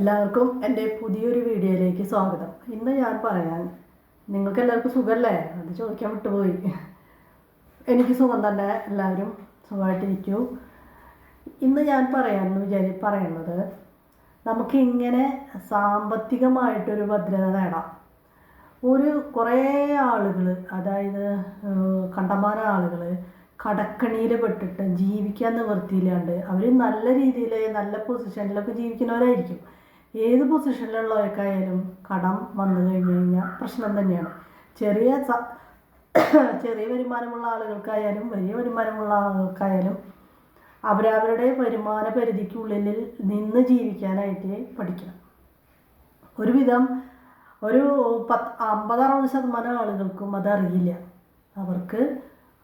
എല്ലാവർക്കും എന്റെ പുതിയൊരു വീഡിയോയിലേക്ക് സ്വാഗതം. ഇന്ന് ഞാൻ പറയാൻ നിങ്ങൾക്ക് എല്ലാവർക്കും സുഖമല്ലേ? അത് ചോദിക്കാൻ വിട്ടുപോയി. എനിക്ക് സുഖം തന്നെ. എല്ലാവരും സുഖമായിട്ടിരിക്കൂ. ഇന്ന് ഞാൻ പറയാമെന്ന് വിചാരി പറയുന്നത് നമുക്കിങ്ങനെ സാമ്പത്തികമായിട്ടൊരു ഭദ്രത നേടാം. ഒരു കുറേ ആളുകൾ അതായത് കണ്ടമാന ആളുകൾ കടക്കണിയിൽ പെട്ടിട്ട് ജീവിക്കാൻ നിവൃത്തിയില്ലാണ്ട് അവർ നല്ല രീതിയിൽ നല്ല പൊസിഷനിലൊക്കെ ജീവിക്കുന്നവരായിരിക്കും. ഏത് പൊസിഷനിലുള്ളവർക്കായാലും കടം വന്നു കഴിഞ്ഞു കഴിഞ്ഞാൽ പ്രശ്നം തന്നെയാണ്. ചെറിയ ചെറിയ വരുമാനമുള്ള ആളുകൾക്കായാലും വലിയ വരുമാനമുള്ള ആളുകൾക്കായാലും അവരവരുടെ വരുമാന പരിധിക്കുള്ളിൽ നിന്ന് ജീവിക്കാനായിട്ട് പഠിക്കണം. ഒരുവിധം ഒരു പത്ത് അമ്പത് അറുപത് ശതമാനം ആളുകൾക്കും അതറിയില്ല. അവർക്ക്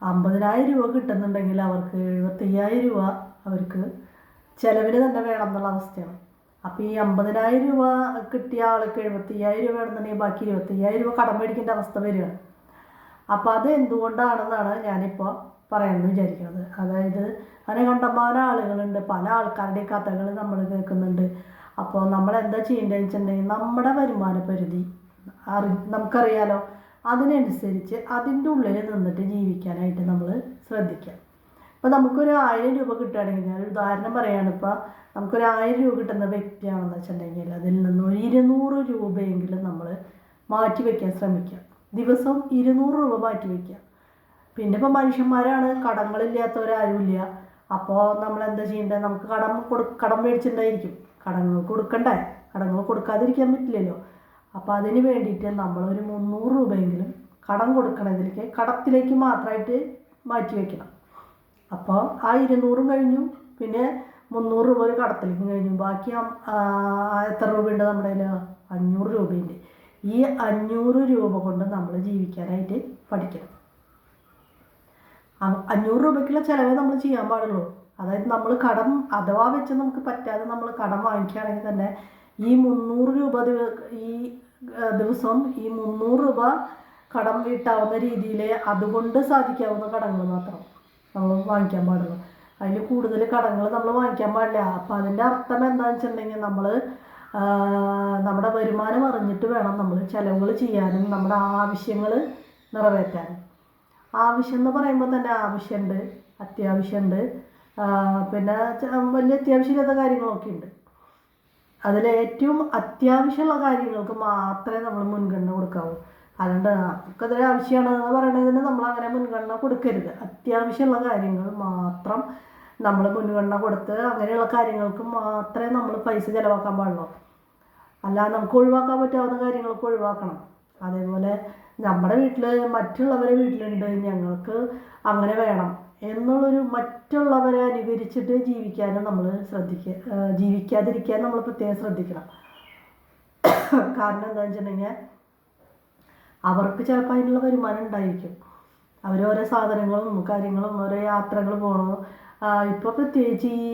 അമ്പതിനായിരം രൂപ കിട്ടുന്നുണ്ടെങ്കിൽ അവർക്ക് എഴുപത്തയ്യായിരം രൂപ അവർക്ക് ചിലവിന് തന്നെ വേണം എന്നുള്ള അവസ്ഥയാണ്. അപ്പോൾ ഈ അമ്പതിനായിരം രൂപ കിട്ടിയ ആൾക്ക് എഴുപത്തയ്യായിരം രൂപ വേണമെന്നുണ്ടെങ്കിൽ ബാക്കി ഇരുപത്തയ്യായിരം രൂപ കടം മേടിക്കേണ്ട അവസ്ഥ വരികയാണ്. അപ്പോൾ അത് എന്തുകൊണ്ടാണെന്നാണ് ഞാനിപ്പോൾ പറയാമെന്ന് വിചാരിക്കുന്നത്. അതായത് അങ്ങനെ കണ്ടമാനം ആളുകളുണ്ട് പല ആൾക്കാരുടെ കഥകൾ നമ്മൾ കേൾക്കുന്നുണ്ട്. അപ്പോൾ നമ്മൾ എന്താ ചെയ്യേണ്ടതെന്ന് വെച്ചിട്ടുണ്ടെങ്കിൽ നമ്മുടെ വരുമാന പരിധി അറി നമുക്കറിയാലോ. അതിനനുസരിച്ച് അതിന്റെ ഉള്ളിൽ നിന്നിട്ട് ജീവിക്കാനായിട്ട് നമ്മൾ ശ്രദ്ധിക്കുക. ഇപ്പോൾ നമുക്കൊരു ആയിരം രൂപ കിട്ടുകയാണെങ്കിൽ ഞാൻ ഉദാഹരണം പറയുകയാണ് ഇപ്പോൾ നമുക്കൊരു ആയിരം രൂപ കിട്ടുന്ന വ്യക്തിയാണെന്ന് വെച്ചിട്ടുണ്ടെങ്കിൽ അതിൽ നിന്ന് ഒരു ഇരുന്നൂറ് രൂപയെങ്കിലും നമ്മൾ മാറ്റി വയ്ക്കാൻ ശ്രമിക്കുക ദിവസം ഇരുന്നൂറ് രൂപ മാറ്റി വയ്ക്കുക പിന്നെ ഇപ്പോൾ മനുഷ്യന്മാരാണ് കടങ്ങളില്ലാത്തവരാരുമില്ല. അപ്പോൾ നമ്മൾ എന്താ ചെയ്യേണ്ടത്? നമുക്ക് കടം കൊടു കടം മേടിച്ചിട്ടുണ്ടായിരിക്കും. കടങ്ങൾ കൊടുക്കണ്ടേ? കടങ്ങൾ കൊടുക്കാതിരിക്കാൻ പറ്റില്ലല്ലോ. അപ്പോൾ അതിന് വേണ്ടിയിട്ട് നമ്മളൊരു മുന്നൂറ് രൂപയെങ്കിലും കടം കൊടുക്കണതിലേക്ക് കടത്തിലേക്ക് മാത്രമായിട്ട് മാറ്റി വയ്ക്കണം അപ്പോൾ ആ ഇരുന്നൂറും കഴിഞ്ഞു. പിന്നെ മുന്നൂറ് രൂപ ഒരു കടത്തിലേക്കും കഴിഞ്ഞു. ബാക്കി എത്ര രൂപയുണ്ട് നമ്മുടെ കയ്യിൽ അഞ്ഞൂറ് രൂപയുണ്ട്. ഈ അഞ്ഞൂറ് രൂപ കൊണ്ട് നമ്മൾ ജീവിക്കാനായിട്ട് പഠിക്കണം. അഞ്ഞൂറ് രൂപയ്ക്കുള്ള ചിലവേ നമ്മൾ ചെയ്യാൻ പാടുള്ളൂ. അതായത് നമ്മൾ കടം അഥവാ വെച്ച് നമുക്ക് പറ്റാതെ നമ്മൾ കടം വാങ്ങിക്കുകയാണെങ്കിൽ തന്നെ ഈ മുന്നൂറ് രൂപ ഈ ദിവസം ഈ മുന്നൂറ് രൂപ കടം വീട്ടാവുന്ന രീതിയിൽ അതുകൊണ്ട് സാധിക്കാവുന്ന കടങ്ങൾ മാത്രം. നമ്മൾ വാങ്ങിക്കാൻ പാടുള്ളൂ. അതിൽ കൂടുതൽ കടങ്ങൾ നമ്മൾ വാങ്ങിക്കാൻ പാടില്ല. അപ്പം അതിന്റെ അർത്ഥം എന്താണെന്ന് വെച്ചിട്ടുണ്ടെങ്കിൽ നമ്മൾ നമ്മുടെ വരുമാനം അറിഞ്ഞിട്ട് വേണം നമ്മൾ ചിലവുകൾ ചെയ്യാനും നമ്മുടെ ആവശ്യങ്ങൾ നിറവേറ്റാനും. ആവശ്യം എന്ന് പറയുമ്പോൾ തന്നെ ആവശ്യമുണ്ട് അത്യാവശ്യമുണ്ട് പിന്നെ വലിയ അത്യാവശ്യമില്ലാത്ത കാര്യങ്ങളൊക്കെ ഉണ്ട്. അതിൽ ഏറ്റവും അത്യാവശ്യമുള്ള കാര്യങ്ങൾക്ക് മാത്രമേ നമ്മൾ മുൻഗണന കൊടുക്കാവൂ. അല്ലാണ്ട് നമുക്കതൊരു ആവശ്യമാണ് എന്ന് പറയുന്നതിന് നമ്മൾ അങ്ങനെ മുൻഗണന കൊടുക്കരുത്. അത്യാവശ്യമുള്ള കാര്യങ്ങൾ മാത്രം നമ്മൾ മുൻഗണന കൊടുത്ത് അങ്ങനെയുള്ള കാര്യങ്ങൾക്ക് മാത്രമേ നമ്മൾ പൈസ ചിലവാക്കാൻ പാടുള്ളൂ. അല്ലാതെ നമുക്ക് ഒഴിവാക്കാൻ പറ്റാവുന്ന കാര്യങ്ങളൊക്കെ ഒഴിവാക്കണം. അതേപോലെ നമ്മുടെ വീട്ടിൽ മറ്റുള്ളവരെ വീട്ടിലുണ്ട് ഞങ്ങൾക്ക് അങ്ങനെ വേണം എന്നുള്ളൊരു മറ്റുള്ളവരെ അനുകരിച്ചിട്ട് ജീവിക്കാനും നമ്മൾ ശ്രദ്ധിക്കുക ജീവിക്കാതിരിക്കാൻ നമ്മൾ പ്രത്യേകം ശ്രദ്ധിക്കണം. കാരണം എന്താണെന്ന് വെച്ചിട്ടുണ്ടെങ്കിൽ അവർക്ക് ചിലപ്പോൾ അതിനുള്ള വരുമാനം ഉണ്ടായിരിക്കും. അവർ ഓരോ സാധനങ്ങളും കാര്യങ്ങളും ഓരോ യാത്രകൾ പോകണം ഇപ്പോൾ പ്രത്യേകിച്ച് ഈ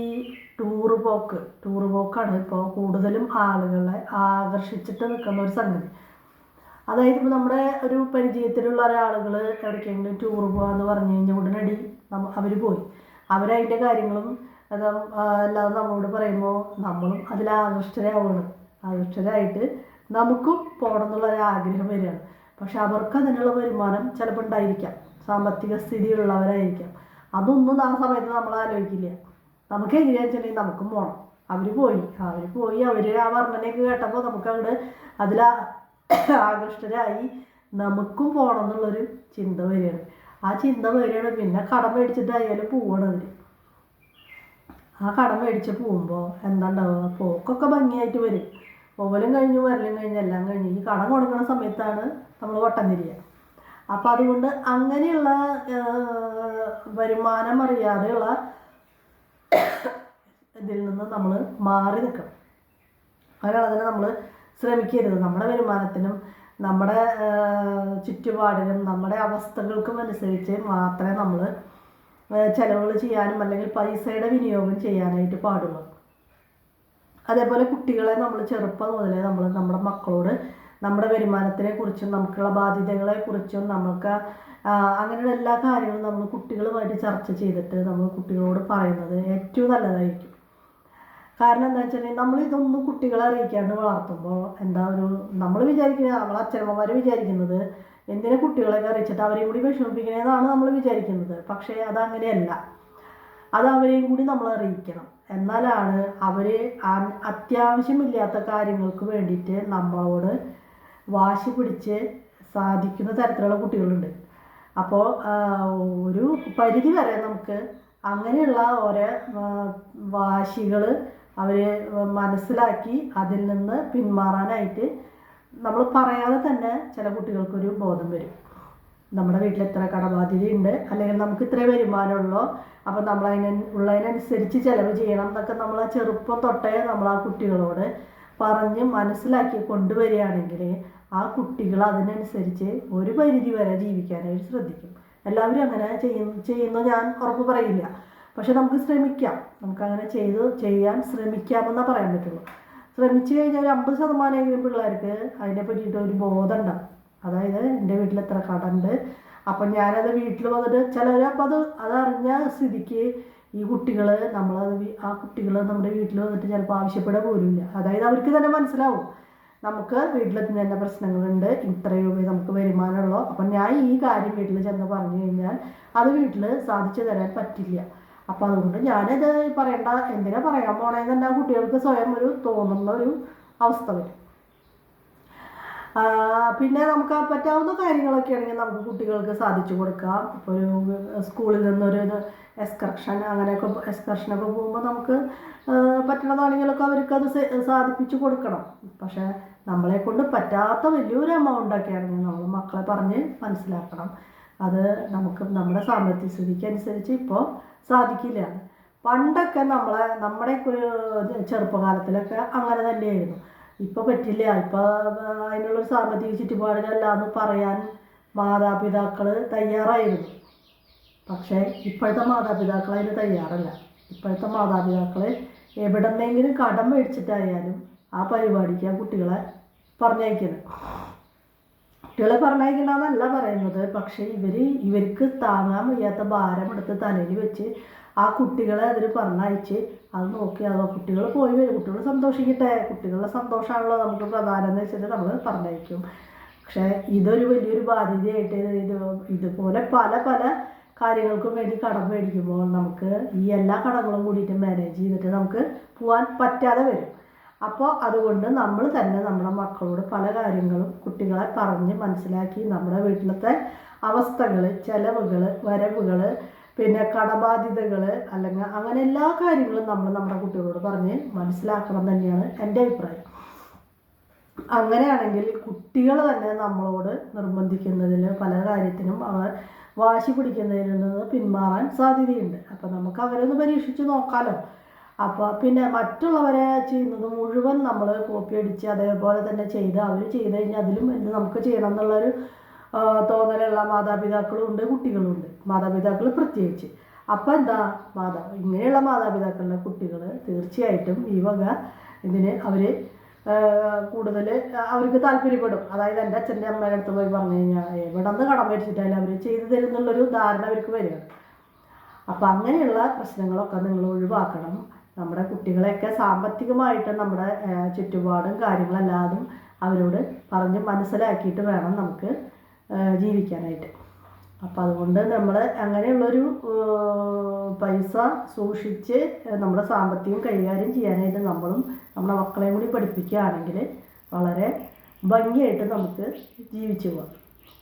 ടൂറ് പോക്ക് ടൂറ് പോക്കാണ് ഇപ്പോൾ കൂടുതലും ആളുകളെ ആകർഷിച്ചിട്ട് നിൽക്കുന്ന ഒരു സംഗതി. അതായത് ഇപ്പോൾ നമ്മുടെ ഒരു പരിചയത്തിലുള്ള ഒരാളുകൾ എവിടേക്കെങ്കിലും ടൂർ പോകാമെന്ന് പറഞ്ഞു കഴിഞ്ഞാൽ ഉടനടി അവർ പോയി. അവരതിന്റെ കാര്യങ്ങളും എല്ലാം നമ്മളോട് പറയുമ്പോൾ നമ്മളും അതിൽ ആകൃഷ്ടരാവുകയാണ് ആകൃഷ്ടരായിട്ട് നമുക്കും പോകണം എന്നുള്ള ഒരു ആഗ്രഹം വരികയാണ്. പക്ഷെ അവർക്ക് അതിനുള്ള വരുമാനം ചിലപ്പോൾ ഉണ്ടായിരിക്കാം. സാമ്പത്തിക സ്ഥിതിയുള്ളവരായിരിക്കാം അതൊന്നും ആ സമയത്ത് നമ്മൾ ആലോചിക്കില്ല. നമുക്ക് എങ്ങനെയാണെന്ന് വെച്ചിട്ടുണ്ടെങ്കിൽ നമുക്കും പോകണം അവർ പോയി. അവർ പോയി. അവർ ആ വർണനയൊക്കെ കേട്ടപ്പോൾ നമുക്ക് അങ്ങോട്ട് അതിൽ ആകൃഷ്ടരായി നമുക്കും പോകണം എന്നുള്ളൊരു ചിന്ത വരികയാണ്. ആ ചിന്ത വരികയാണ്. പിന്നെ കടം മേടിച്ചിട്ടായാലും പോവണം അവർ ആ കടം മേടിച്ച് പോകുമ്പോൾ എന്താ ഉണ്ടാവുക? പോക്കൊക്കെ ഭംഗിയായിട്ട് വരും. പോകലും കഴിഞ്ഞു വരലും കഴിഞ്ഞ് എല്ലാം കഴിഞ്ഞ്. ഈ കടം കൊടുക്കുന്ന സമയത്താണ് നമ്മൾ വട്ടം തിരിയുക. അപ്പം അതുകൊണ്ട് അങ്ങനെയുള്ള വരുമാനം അറിയാതെയുള്ള ഇതിൽ നിന്ന് നമ്മൾ മാറി നിൽക്കണം അതിന് നമ്മൾ ശ്രമിക്കരുത്. നമ്മുടെ വരുമാനത്തിനും നമ്മുടെ ചുറ്റുപാടിനും നമ്മുടെ അവസ്ഥകൾക്കും അനുസരിച്ച് മാത്രമേ നമ്മൾ ചിലവുകൾ ചെയ്യാനും അല്ലെങ്കിൽ പൈസയുടെ വിനിയോഗം ചെയ്യാനായിട്ട് പാടുള്ളൂ. അതേപോലെ കുട്ടികളെ നമ്മൾ ചെറുപ്പം മുതലേ നമ്മൾ നമ്മുടെ മക്കളോട് നമ്മുടെ വരുമാനത്തിനെ കുറിച്ചും നമുക്കുള്ള ബാധ്യതകളെ കുറിച്ചും നമുക്ക് അങ്ങനെയുള്ള എല്ലാ കാര്യങ്ങളും നമ്മൾ കുട്ടികളുമായിട്ട് ചർച്ച ചെയ്തിട്ട് നമ്മൾ കുട്ടികളോട് പറയുന്നത് ഏറ്റവും നല്ലതായിരിക്കും. കാരണം എന്താ വെച്ചിട്ടുണ്ടെങ്കിൽ നമ്മൾ ഇതൊന്നും കുട്ടികളെ അറിയിക്കാണ്ട് വളർത്തുമ്പോൾ എന്താ ഒരു നമ്മൾ വിചാരിക്കുന്നത് നമ്മൾ അച്ഛനമ്മമാർ വിചാരിക്കുന്നത് എന്തിനെ കുട്ടികളെയൊക്കെ അറിയിച്ചിട്ട് അവരെയും കൂടി വിഷമിപ്പിക്കണേന്നാണ് നമ്മൾ വിചാരിക്കുന്നത്. പക്ഷേ അതങ്ങനെയല്ല. അത് അവരെയും കൂടി നമ്മൾ അറിയിക്കണം. എന്നാലാണ് അവർ അത്യാവശ്യമില്ലാത്ത കാര്യങ്ങൾക്ക് വേണ്ടിയിട്ട് നമ്മളോട് വാശി പിടിച്ച് സാധിക്കുന്ന തരത്തിലുള്ള കുട്ടികളുണ്ട്. അപ്പോൾ ഒരു പരിധി വരെ നമുക്ക് അങ്ങനെയുള്ള ഓരോ വാശികൾ അവർ മനസ്സിലാക്കി അതിൽ നിന്ന് പിന്മാറാനായിട്ട് നമ്മൾ പറയാതെ തന്നെ ചില കുട്ടികൾക്കൊരു ബോധം വരും. നമ്മുടെ വീട്ടിൽ ഇത്ര കടബാധ്യതയുണ്ട് അല്ലെങ്കിൽ നമുക്ക് ഇത്ര വരുമാനമുള്ളോ. അപ്പം നമ്മൾ അതിന് ഉള്ളതിനനുസരിച്ച് ചിലവ് ചെയ്യണം എന്നൊക്കെ നമ്മൾ ആ ചെറുപ്പം തൊട്ടേ നമ്മൾ ആ കുട്ടികളോട് പറഞ്ഞ് മനസ്സിലാക്കി കൊണ്ടുവരികയാണെങ്കിൽ ആ കുട്ടികൾ അതിനനുസരിച്ച് ഒരു പരിധി വരെ ജീവിക്കാനായിട്ട് ശ്രദ്ധിക്കും. എല്ലാവരും അങ്ങനെ ചെയ്യുന്നു ചെയ്യുന്നു ഞാൻ ഉറപ്പ് പറയില്ല. പക്ഷെ നമുക്ക് ശ്രമിക്കാം. നമുക്കങ്ങനെ ചെയ്ത് ചെയ്യാൻ ശ്രമിക്കാമെന്നാണ് പറയാൻ പറ്റുള്ളൂ. ശ്രമിച്ചു കഴിഞ്ഞാൽ ഒരു അമ്പത് ശതമാനമെങ്കിലും പിള്ളേർക്ക് അതിനെ പറ്റിയിട്ട് ഒരു ബോധം ഉണ്ടാവും. അതായത് എന്റെ വീട്ടിൽ എത്ര കടമുണ്ട് അപ്പം ഞാനത് വീട്ടിൽ വന്നിട്ട് ചിലർ അപ്പം അത് അതറിഞ്ഞ സ്ഥിതിക്ക് ഈ കുട്ടികൾ നമ്മളത് ആ കുട്ടികൾ നമ്മുടെ വീട്ടിൽ വന്നിട്ട് ചിലപ്പോൾ ആവശ്യപ്പെടാൻ പോലുമില്ല. അതായത് അവർക്ക് തന്നെ മനസ്സിലാവും. നമുക്ക് വീട്ടിലെത്തുന്ന തന്നെ പ്രശ്നങ്ങളുണ്ട്. ഇത്ര രൂപ നമുക്ക് വരുമാനമുള്ളൂ. അപ്പം ഞാൻ ഈ കാര്യം വീട്ടിൽ ചെന്ന് പറഞ്ഞു കഴിഞ്ഞാൽ അത് വീട്ടിൽ സാധിച്ചു തരാൻ പറ്റില്ല. അപ്പം അതുകൊണ്ട് ഞാനത് പറയണ്ട എന്തിനാ പറയാൻ പോണേന്ന് തന്നെ കുട്ടികൾക്ക് സ്വയം ഒരു തോന്നുന്ന ഒരു അവസ്ഥ വരും. പിന്നെ നമുക്ക് പറ്റാവുന്ന കാര്യങ്ങളൊക്കെ ആണെങ്കിൽ നമുക്ക് കുട്ടികൾക്ക് സാധിച്ചു കൊടുക്കാം. ഇപ്പോൾ ഒരു സ്കൂളിൽ നിന്നൊരു എക്സ്കർഷൻ അങ്ങനെയൊക്കെ എക്സ്കർഷനൊക്കെ പോകുമ്പോൾ നമുക്ക് പറ്റണതാണെങ്കിലൊക്കെ അവർക്ക് അത് സാധിപ്പിച്ചു കൊടുക്കണം. പക്ഷേ നമ്മളെ കൊണ്ട് പറ്റാത്ത വലിയൊരു എമൗണ്ട് ഒക്കെ ആണെങ്കിൽ നമ്മൾ മക്കളെ പറഞ്ഞ് മനസ്സിലാക്കണം. അത് നമുക്ക് നമ്മുടെ സാമ്പത്തിക സ്ഥിതിക്ക് അനുസരിച്ച് ഇപ്പോൾ സാധിക്കില്ല. പണ്ടൊക്കെ നമ്മളെ നമ്മുടെ ചെറുപ്പകാലത്തിലൊക്കെ അങ്ങനെ തന്നെയായിരുന്നു. ഇപ്പോൾ പറ്റില്ല. ഇപ്പോൾ അതിനുള്ളൊരു സാമ്പത്തിക ചുറ്റുപാടിലല്ല എന്ന് പറയാൻ മാതാപിതാക്കൾ തയ്യാറായിരുന്നു. പക്ഷേ ഇപ്പോഴത്തെ മാതാപിതാക്കൾ അതിന് തയ്യാറല്ല. ഇപ്പോഴത്തെ മാതാപിതാക്കൾ എവിടെന്നെങ്കിലും കടം മേടിച്ചിട്ടായാലും ആ പരിപാടിക്ക് ആ കുട്ടികളെ പറഞ്ഞയക്കുന്നത്. കുട്ടികളെ പറഞ്ഞയക്കണ്ടെന്നല്ല പറയുന്നത്. പക്ഷേ ഇവർ ഇവർക്ക് താങ്ങാൻ വയ്യാത്ത ഭാരം എടുത്ത് തലയിൽ വെച്ച് ആ കുട്ടികളെ അതിൽ പറഞ്ഞയച്ച് അത് നോക്കി അതോ കുട്ടികൾ പോയി വരും. കുട്ടികൾ സന്തോഷിക്കട്ടെ. കുട്ടികളുടെ സന്തോഷമാണല്ലോ നമുക്ക് പ്രധാനം എന്ന് വെച്ചിട്ട് നമ്മൾ പറഞ്ഞയക്കും. പക്ഷേ ഇതൊരു വലിയൊരു ബാധ്യതയായിട്ട് ഇത് ഇത് ഇതുപോലെ പല പല കാര്യങ്ങൾക്കും വേണ്ടി കടം മേടിക്കുമ്പോൾ നമുക്ക് ഈ എല്ലാ കടങ്ങളും കൂടിയിട്ട് മാനേജ് ചെയ്തിട്ട് നമുക്ക് പോകാൻ പറ്റാതെ വരും. അപ്പോൾ അതുകൊണ്ട് നമ്മൾ തന്നെ നമ്മുടെ മക്കളോട് പല കാര്യങ്ങളും കുട്ടികളെ പറഞ്ഞ് മനസ്സിലാക്കി നമ്മുടെ വീട്ടിലത്തെ അവസ്ഥകൾ ചെലവുകൾ വരവുകൾ പിന്നെ കടബാധ്യതകൾ അല്ലെങ്കിൽ അങ്ങനെ എല്ലാ കാര്യങ്ങളും നമ്മൾ നമ്മുടെ കുട്ടികളോട് പറഞ്ഞ് മനസ്സിലാക്കണം തന്നെയാണ് എന്റെ അഭിപ്രായം. അങ്ങനെയാണെങ്കിൽ കുട്ടികൾ തന്നെ നമ്മളോട് നിർബന്ധിക്കുന്നതിൽ പല കാര്യത്തിനും അവർ വാശി പിടിക്കുന്നതിൽ നിന്ന് പിന്മാറാൻ സാധ്യതയുണ്ട്. അപ്പോൾ നമുക്ക് അവരൊന്ന് പരീക്ഷിച്ച് നോക്കാമല്ലോ അപ്പോൾ പിന്നെ മറ്റുള്ളവരെ ചെയ്യുന്നത് മുഴുവൻ നമ്മൾ കോപ്പി അടിച്ച് അതേപോലെ തന്നെ ചെയ്ത് അവർ ചെയ്ത് കഴിഞ്ഞാൽ അതിലും എന്ത് നമുക്ക് ചെയ്യണം എന്നുള്ളൊരു തോന്നലുള്ള മാതാപിതാക്കളും ഉണ്ട് കുട്ടികളും ഉണ്ട്. മാതാപിതാക്കൾ പ്രത്യേകിച്ച്. അപ്പോൾ എന്താ മാതാ ഇങ്ങനെയുള്ള മാതാപിതാക്കളുടെ കുട്ടികൾ തീർച്ചയായിട്ടും ഈ വക ഇതിന് അവർ കൂടുതൽ അവർക്ക് താല്പര്യപ്പെടും. അതായത് എന്റെ അച്ഛന്റെ അമ്മയുടെ അടുത്ത് പോയി പറഞ്ഞു കഴിഞ്ഞാൽ എവിടെ നിന്ന് കടം മേടിച്ചിട്ടായാലും അവർ ചെയ്തു തരും എന്നുള്ളൊരു ധാരണ അവർക്ക് വരിക. അപ്പോൾ അങ്ങനെയുള്ള പ്രശ്നങ്ങളൊക്കെ നിങ്ങൾ ഒഴിവാക്കണം. നമ്മുടെ കുട്ടികളെയൊക്കെ സാമ്പത്തികമായിട്ട് നമ്മുടെ ചുറ്റുപാടും കാര്യങ്ങളെല്ലാതും അവരോട് പറഞ്ഞ് മനസ്സിലാക്കിയിട്ട് വേണം നമുക്ക് ജീവിക്കാനായിട്ട്. അപ്പം അതുകൊണ്ട് നമ്മൾ അങ്ങനെയുള്ളൊരു പൈസ സൂക്ഷിച്ച് നമ്മുടെ സാമ്പത്തികം കൈകാര്യം ചെയ്യാനായിട്ട് നമ്മളും നമ്മുടെ മക്കളെയും കൂടി പഠിപ്പിക്കുകയാണെങ്കിൽ വളരെ ഭംഗിയായിട്ട് നമുക്ക് ജീവിച്ചു പോകാം.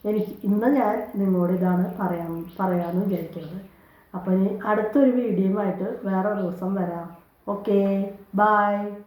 എനിക്ക് ഇന്ന് ഞാൻ നിങ്ങളോട് ഇതാണ് പറയാൻ പറയാമെന്ന് വിചാരിക്കുന്നത്. അപ്പം ഇനി അടുത്തൊരു വീഡിയോയുമായിട്ട് വേറൊരു ദിവസം വരാം. Okay, bye.